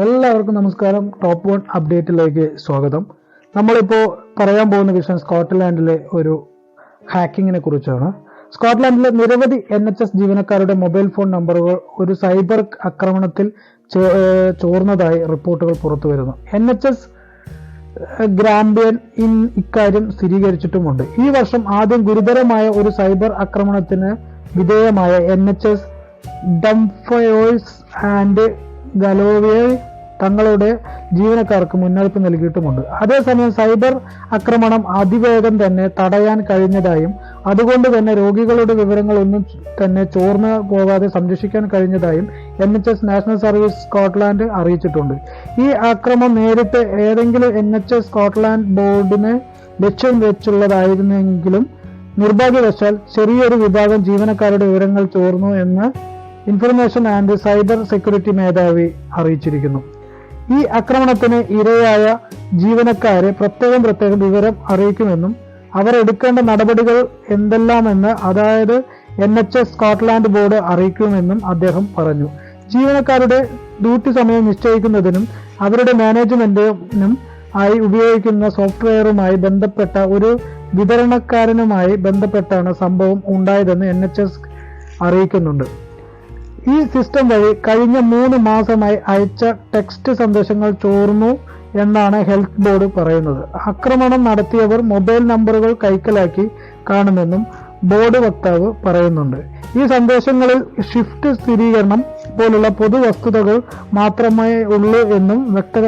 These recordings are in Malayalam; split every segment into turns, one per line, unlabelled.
എല്ലാവർക്കും നമസ്കാരം. ടോപ്പ് വൺ അപ്ഡേറ്റിലേക്ക് സ്വാഗതം. നമ്മളിപ്പോൾ പറയാൻ പോകുന്ന വിഷയം സ്കോട്ട്ലാൻഡിലെ ഒരു ഹാക്കിങ്ങിനെ കുറിച്ചാണ്. സ്കോട്ട്ലാൻഡിലെ നിരവധി എൻ എച്ച് എസ് ജീവനക്കാരുടെ മൊബൈൽ ഫോൺ നമ്പറുകൾ ഒരു സൈബർ ആക്രമണത്തിൽ ചോർന്നതായി റിപ്പോർട്ടുകൾ പുറത്തു വരുന്നു എൻ എച്ച് എസ് ഗ്രാമ്പിയൻ ഇൻ ഇക്കാര്യം സ്ഥിരീകരിച്ചിട്ടുമുണ്ട്. ഈ വർഷം ആദ്യം ഗുരുതരമായ ഒരു സൈബർ ആക്രമണത്തിന് വിധേയമായ N H S Dumfries and ഗലോവിയെ തങ്ങളുടെ ജീവനക്കാർക്ക് മുന്നറിയിപ്പ് നൽകിയിട്ടുമുണ്ട്. അതേസമയം സൈബർ ആക്രമണം അതിവേഗം തന്നെ തടയാൻ കഴിഞ്ഞതായും അതുകൊണ്ട് തന്നെ രോഗികളുടെ വിവരങ്ങൾ ഒന്നും തന്നെ ചോർന്നു പോകാതെ സംരക്ഷിക്കാൻ കഴിഞ്ഞതായും N H S National Service Scotland അറിയിച്ചിട്ടുണ്ട്. ഈ ആക്രമണം നേരിട്ട് ഏതെങ്കിലും എൻ എച്ച് എസ് സ്കോട്ട്ലാൻഡ് ബോർഡിനെ ലക്ഷ്യം വെച്ചുള്ളതായിരുന്നെങ്കിലും നിർഭാഗ്യവശാൽ ചെറിയൊരു വിഭാഗം ജീവനക്കാരുടെ വിവരങ്ങൾ ചോർന്നു എന്ന് ഇൻഫർമേഷൻ ആൻഡ് സൈബർ സെക്യൂരിറ്റി മേധാവി അറിയിച്ചിരിക്കുന്നു. ഈ ആക്രമണത്തിന് ഇരയായ ജീവനക്കാരെ പ്രത്യേകം പ്രത്യേകം വിവരം അറിയിക്കുമെന്നും അവർ എടുക്കേണ്ട നടപടികൾ എന്തെല്ലാമെന്ന് അതായത് N H S Scotland board അറിയിക്കുമെന്നും അദ്ദേഹം പറഞ്ഞു. ജീവനക്കാരുടെ ഡ്യൂട്ടി സമയം നിശ്ചയിക്കുന്നതിനും അവരുടെ മാനേജ്മെന്റിനും ആയി ഉപയോഗിക്കുന്ന സോഫ്റ്റ്വെയറുമായി ബന്ധപ്പെട്ട ഒരു വിതരണക്കാരനുമായി ബന്ധപ്പെട്ടാണ് സംഭവം ഉണ്ടായതെന്ന് എൻ അറിയിക്കുന്നുണ്ട്. ഈ സിസ്റ്റം വഴി കഴിഞ്ഞ മൂന്ന് മാസമായി അയച്ച ടെക്സ്റ്റ് സന്ദേശങ്ങൾ ചോർന്നു എന്നാണ് ഹെൽത്ത് ബോർഡ് പറയുന്നത്. ആക്രമണം നടത്തിയവർ മൊബൈൽ നമ്പറുകൾ കൈക്കലാക്കി കാണുമെന്നും ബോർഡ് വക്താവ് പറയുന്നുണ്ട്. ഈ സന്ദേശങ്ങളിൽ ഷിഫ്റ്റ് സ്ഥിരീകരണം പോലുള്ള പൊതു വസ്തുതകൾ മാത്രമേ ഉള്ളൂ എന്നും വ്യക്തത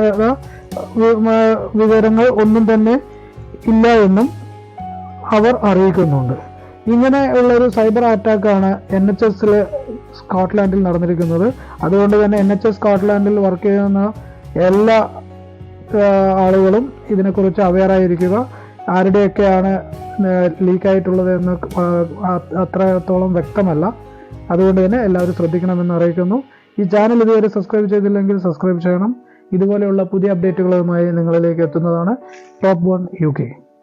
വിവരങ്ങൾ ഒന്നും തന്നെ ഇല്ല എന്നും അവർ അറിയിക്കുന്നുണ്ട്. ഇങ്ങനെയുള്ള ഒരു സൈബർ അറ്റാക്കാണ് എൻ എച്ച് എസിലെ സ്കോട്ട്ലാൻഡിൽ നടന്നിരിക്കുന്നത്. അതുകൊണ്ട് തന്നെ എൻ എച്ച് എസ് സ്കോട്ട്ലാൻഡിൽ വർക്ക് ചെയ്യുന്ന എല്ലാ ആളുകളും ഇതിനെക്കുറിച്ച് അവെയർ ആയിരിക്കുക. ആരുടെയൊക്കെയാണ് ലീക്ക് ആയിട്ടുള്ളത് എന്ന് അത്രത്തോളം വ്യക്തമല്ല. അതുകൊണ്ട് തന്നെ എല്ലാവരും ശ്രദ്ധിക്കണമെന്ന് അറിയിക്കുന്നു. ഈ ചാനൽ ഇതുവരെ സബ്സ്ക്രൈബ് ചെയ്തില്ലെങ്കിൽ സബ്സ്ക്രൈബ് ചെയ്യണം. ഇതുപോലെയുള്ള പുതിയ അപ്ഡേറ്റുകളുമായി നിങ്ങളിലേക്ക് എത്തുന്നതാണ് ടോപ്പ് വൺ യു കെ